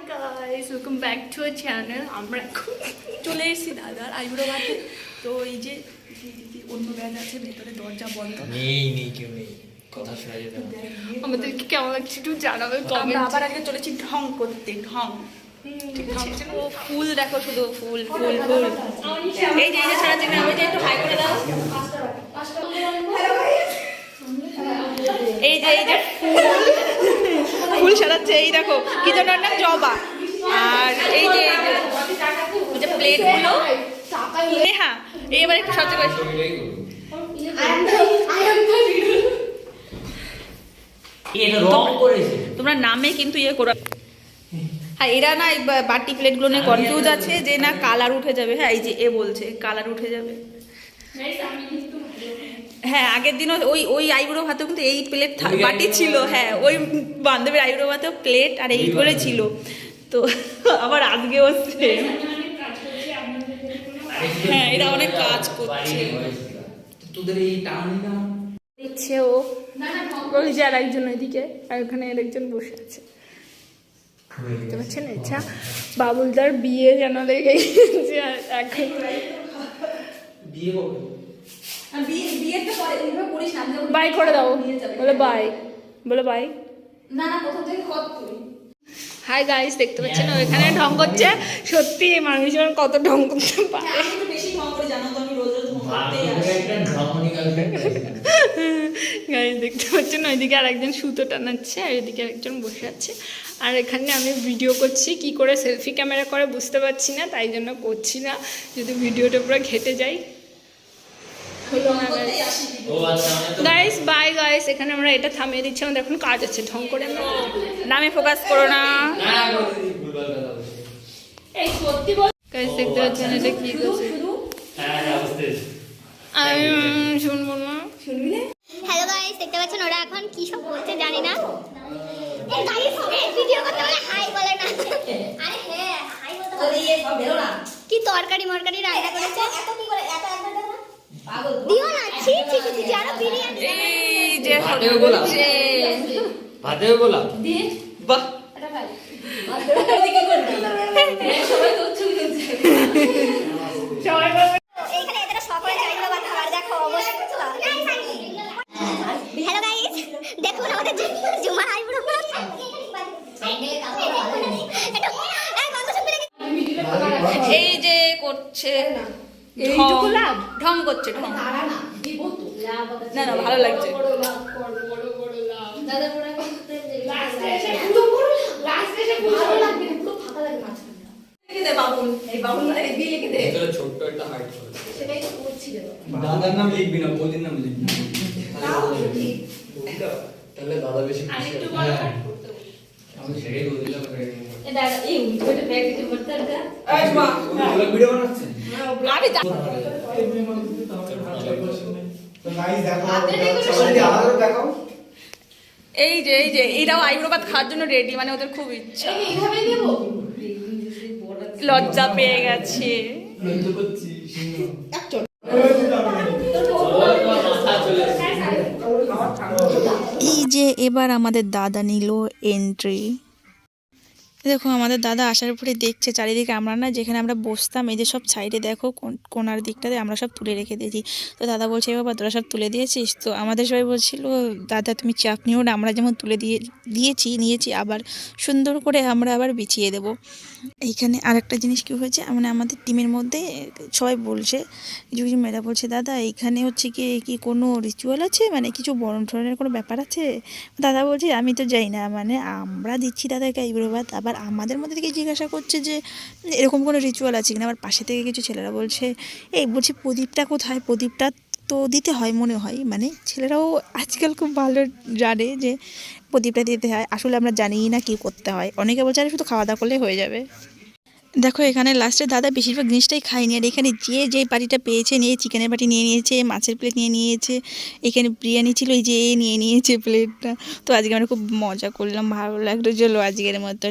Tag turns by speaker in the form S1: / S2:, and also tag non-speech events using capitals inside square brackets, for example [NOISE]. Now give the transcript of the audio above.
S1: Hi guys welcome back to a channel আমরা এখন চলে এসেছি দাদার আইবুড়ো ঘাটে তো এই যে অন্য ব্যাগ আছে ভেতরে দরজা বন্ধ।
S2: নেই নেই কেউ নেই। কথা শোনা যেতে
S1: আমাদেরকে কেমন লাগছে একটু জানাবে
S3: আমরা
S1: কমেন্ট
S3: আবার আগে চলেছি ঢং করতে ঢং। ও ফুল দেখো শুধু ফুল ফুল ফুল এই যে এই যে ছাড়া চিনে ওই যে একটু হাই করে দাও। এই যে এই যে ফুল। ফুল সাজাচ্ছে এই দেখো কি যেন নাম জবা। আর এই যে যে ওই যে প্লেটগুলো হ্যাঁ এবার একটু সহ্য করে
S2: এটা রং করেছে।
S3: তোমরা নামে কিন্তু ইয়ে করো। হ্যাঁ এরা না বাটি প্লেটগুলো নিয়ে কনফিউজ আছে যে না কালার উঠে যাবে। হ্যাঁ এই যে এ বলছে কালার উঠে যাবে। হ্যাঁ আগের দিনও ওই ওই আইবুড়ো ভাতেও কিন্তু এই প্লেট বাটি ছিল হ্যাঁ ওই বান্ধবীর আইবুড়ো ভাতেও প্লেট আর এই করে ছিল। তো [LAUGHS] আবার আজকে হচ্ছে হ্যাঁ, এরা অনেক কাজ করছে।
S1: ও। ওই যে আর একজন ওইদিকে আর ওখানে আর একজন বসে আছে। বুঝতে পারছেন আচ্ছা বাবুলদার বিয়ে যেন লেগে গেছে। এখন
S2: বিয়ে
S3: পরে
S1: বাই করে দাও। বলে বাই বলে বাই
S3: না না কোথা থেকে কত তুই
S1: হাই গাইস দেখতে পাচ্ছেন ও এখানে ঢং করছে। সত্যি মানুষজন কত ঢং করতে পারে।
S3: আমি একটু বেশি ঢং করে জানো তো আমি রোজ রোজ ঢং করতেই আসি।
S2: একটা ড্রমনি গার্লফ্রেন্ড
S1: গাইস দেখতে পাচ্ছেন ওইদিকে আর একজন সুতো টানাচ্ছে আর এদিকে একজন বসে আছে। আর এখানে আমি ভিডিও করছি কি করে সেলফি ক্যামেরা করে বুঝতে পারছি না তাই জন্য করছি না। যদি ভিডিওটা পুরো ঘেটে যাই হলো না
S3: করতেই আসি
S2: ও আচ্ছা মানে তো
S1: গাইস বাই গাইস এখানে আমরা এটা থামিয়ে দিচ্ছি। আমাদের এখন কাজ আছে। ঢং করে নামে ফোকাস করো না। গাইস দেখতে পাচ্ছেন এটা কি করছে?
S2: হ্যাঁ হ্যাঁ বুঝতে পেরেছি।
S1: আমি শুনব না?
S4: হ্যালো গাইস দেখতে পাচ্ছেন ওরা এখন কি সব করছে জানি না। ভিডিও করতে বলে হাই বলে না। আরে হ্যাঁ হাই বলতে কি তরকারি মরকারি রান্না করেছে?
S3: এত কি করে এত দাও না
S4: না ছি ছি ছি, ছি আরও বিরিয়ানি
S3: এই যে
S2: ভাতেও গোলাপ ভাতেও গোলাপ
S3: বাহ। সবাই তো ছবি তুলছে
S4: এইখানে এদের সকলে চাইলো বা খাবার দেখো অবস্থা। হ্যালো গাইস দেখুন আমাদের জুমার আইবুড়ো
S3: এই যে করছে।
S1: এইটুকু লাভ?
S3: ঢং করছে ঢং। না না ভালো লাগছে। লিখে দে বাবুল এই বাবুল এই লিখে দে।
S2: ভেতরে ছোট্ট একটা হাইট করে
S5: দাদার নাম লিখবি না বৌদির নাম লিখবি
S2: তাহলে দাদা বেশি আমি সেটাই বলছিলাম
S3: এই উল্টোটা ব্যাগ দিতে করতে এই মা
S5: ভিডিও বানাচ্ছে?
S3: আমি যা- এই যে এই যে এরাও আইব্রো ভাত খাওয়ার জন্য রেডি মানে ওদের খুব ইচ্ছা। লজ্জা পেয়ে গেছে।
S6: এই যে এবার আমাদের দাদা নিল এন্ট্রি দেখো, আমাদের দাদা আসার পরে দেখছে চারিদিকে আমরা না, যেখানে আমরা বসতাম, এই যে সব সাইডে দেখো, কোন- কোনার দিকটাতে আমরা সব তুলে রেখে দিয়েছি। তো দাদা বলছে, "এ বাবা, তোরা সব তুলে দিয়েছিস? তো আমাদের সবাই বলছিল, দাদা, তুমি চাপ নিও না, আমরা যেমন তুলে দিয়ে, দিয়েছি, নিয়েছি, আবার সুন্দর করে আমরা আবার বিছিয়ে দেব। এইখানে আরেকটা জিনিস কী হয়েছে মানে আমাদের টিমের মধ্যে সবাই বলছে, কিছু কিছু মেয়েরা বলছে, দাদা এইখানে হচ্ছে কি কি কোনো রিচুয়াল আছে? মানে কিছু বরণ টরণের কোনো ব্যাপার আছে? দাদা বলছে, আমি তো যাই না মানে আমরা দিচ্ছি দাদাকে আইবুড়ো ভাত, আবার আমাদের মধ্যে থেকে জিজ্ঞাসা করছে যে, এরকম কোনো রিচুয়াল আছে কিনা? আবার পাশে থেকে কিছু ছেলেরা বলছে, এই, বলছি, প্রদীপটা কোথায়? প্রদীপটা তো দিতে হয় মনে হয়। মানে ছেলেরাও আজকাল খুব ভালো জানে যে, প্রদীপটা দিতে হয়। আসলে আমরা জানিই না কী করতে হয়। অনেকে বলছে, আরে, শুধু খাওয়া দাওয়া করলে হয়ে যাবে। দেখো, এখানে লাস্টে দাদা বেশিরভাগ জিনিসটাই খায়নি। আর এখানে যে যে বাটিটা পেয়েছে নিয়ে চিকেনের বাটি নিয়ে নিয়েছে, মাছের প্লেট নিয়ে নিয়েছে, এখানে বিরিয়ানি ছিল, এই যে নিয়ে নিয়েছে প্লেটটা তো আজকে আমরা খুব মজা করলাম, ভালো লাগল। চলো আজকের মতো